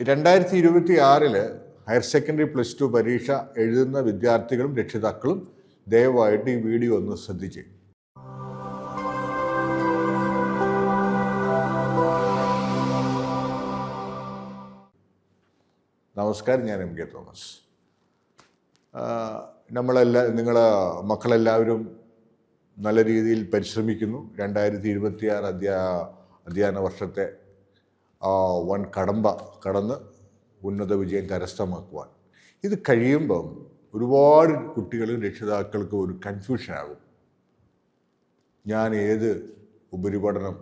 രണ്ടായിരത്തി ഇരുപത്തി ആറിൽ ഹയർ സെക്കൻഡറി പ്ലസ് ടു പരീക്ഷ എഴുതുന്ന വിദ്യാർത്ഥികളും രക്ഷിതാക്കളും ദയവായിട്ട് ഈ വീഡിയോ ഒന്ന് ശ്രദ്ധിച്ച്. നമസ്കാരം ഞാൻ എം കെ തോമസ്. നമ്മളെല്ലാ നിങ്ങളെ മക്കളെല്ലാവരും നല്ല രീതിയിൽ പരിശ്രമിക്കുന്നു. രണ്ടായിരത്തി ഇരുപത്തിയാറ് അധ്യാ അധ്യയന വർഷത്തെ വൻ കടമ്പ കടന്ന് ഉന്നത വിജയം കരസ്ഥമാക്കുവാൻ. ഇത് കഴിയുമ്പം ഒരുപാട് കുട്ടികളും രക്ഷിതാക്കൾക്കും ഒരു കൺഫ്യൂഷനാകും ഞാൻ ഏത് ഉപരിപഠനം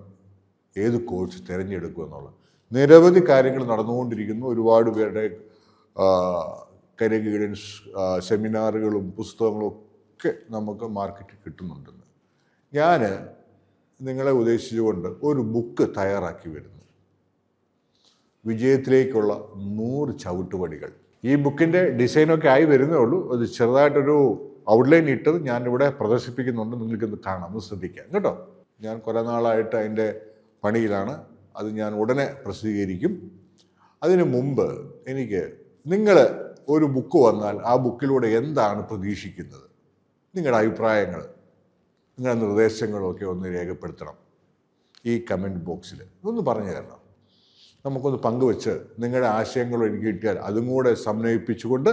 ഏത് കോഴ്സ് തിരഞ്ഞെടുക്കും എന്നുള്ളത്. നിരവധി കാര്യങ്ങൾ നടന്നുകൊണ്ടിരിക്കുന്നു. ഒരുപാട് പേരുടെ കരിയർ ഗൈഡൻസ് സെമിനാറുകളും പുസ്തകങ്ങളും ഒക്കെ നമുക്ക് മാർക്കറ്റിൽ കിട്ടുന്നുണ്ടെന്ന്. ഞാൻ നിങ്ങളെ ഉദ്ദേശിച്ചുകൊണ്ട് ഒരു ബുക്ക് തയ്യാറാക്കി വരുന്നു. വിജയത്തിലേക്കുള്ള നൂറ് ചവിട്ടുപടികൾ. ഈ ബുക്കിന്റെ ഡിസൈനൊക്കെ ആയി വരുന്നേ ഉള്ളൂ. അത് ചെറുതായിട്ടൊരു ഔട്ട്ലൈൻ ഇട്ടത് ഞാനിവിടെ പ്രദർശിപ്പിക്കുന്നുണ്ട്. നിങ്ങൾക്കൊന്ന് കാണാം. ഒന്ന് ശ്രദ്ധിക്കാം. കേട്ടോ? ഞാൻ കുറേ നാളായിട്ട് അതിന്റെ പണിയിലാണ്. അത് ഞാൻ ഉടനെ പ്രസിദ്ധീകരിക്കും. അതിനു മുമ്പ് എനിക്ക് നിങ്ങൾ ഒരു ബുക്ക് വന്നാൽ ആ ബുക്കിലൂടെ എന്താണ് പ്രതീക്ഷിക്കുന്നത്? നിങ്ങളുടെ അഭിപ്രായങ്ങൾ നിങ്ങളുടെ നിർദ്ദേശങ്ങളൊക്കെ ഒന്ന് രേഖപ്പെടുത്തണം ഈ കമന്റ് ബോക്സിൽ ഒന്ന് പറഞ്ഞു തരണം. നമുക്കൊന്ന് പങ്കുവെച്ച് നിങ്ങളുടെ ആശയങ്ങൾ എനിക്ക് കിട്ടിയാൽ അതും കൂടെ സമന്വയിപ്പിച്ചുകൊണ്ട്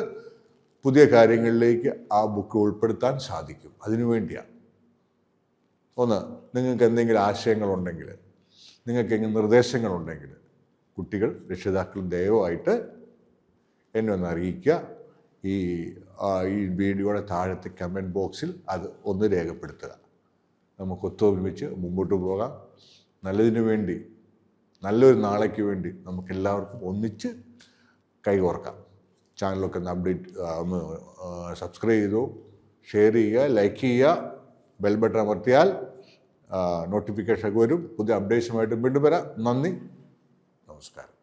പുതിയ കാര്യങ്ങളിലേക്ക് ആ ബുക്ക് ഉൾപ്പെടുത്താൻ സാധിക്കും. അതിനുവേണ്ടിയാണ് ഒന്ന് നിങ്ങൾക്ക് എന്തെങ്കിലും ആശയങ്ങളുണ്ടെങ്കിൽ നിങ്ങൾക്ക് എങ്ങനെ നിർദ്ദേശങ്ങളുണ്ടെങ്കിൽ കുട്ടികൾ രക്ഷിതാക്കളും ദയവായിട്ട് എന്നെ ഒന്ന് അറിയിക്കുക. ഈ ഈ വീഡിയോയുടെ താഴത്തെ കമന്റ് ബോക്സിൽ അത് ഒന്ന് രേഖപ്പെടുത്തുക. നമുക്ക് ഒത്തൊരുമിച്ച് മുമ്പോട്ട് പോകാം. നല്ലതിനു വേണ്ടി നല്ലൊരു നാളേക്ക് വേണ്ടി നമുക്ക് എല്ലാവർക്കും ഒന്നിച്ച് കൈകോർക്കാം. ചാനലൊക്കെ ഒന്ന് അപ്ഡേറ്റ് സബ്സ്ക്രൈബ് ചെയ്തു ഷെയർ ചെയ്യുക ലൈക്ക് ചെയ്യുക ബെൽ ബട്ടൺ അമർത്തിയാൽ നോട്ടിഫിക്കേഷൻ ഒക്കെ വരും. പുതിയ അപ്ഡേഷനുമായിട്ട് വീണ്ടും വരാം. നന്ദി. നമസ്കാരം.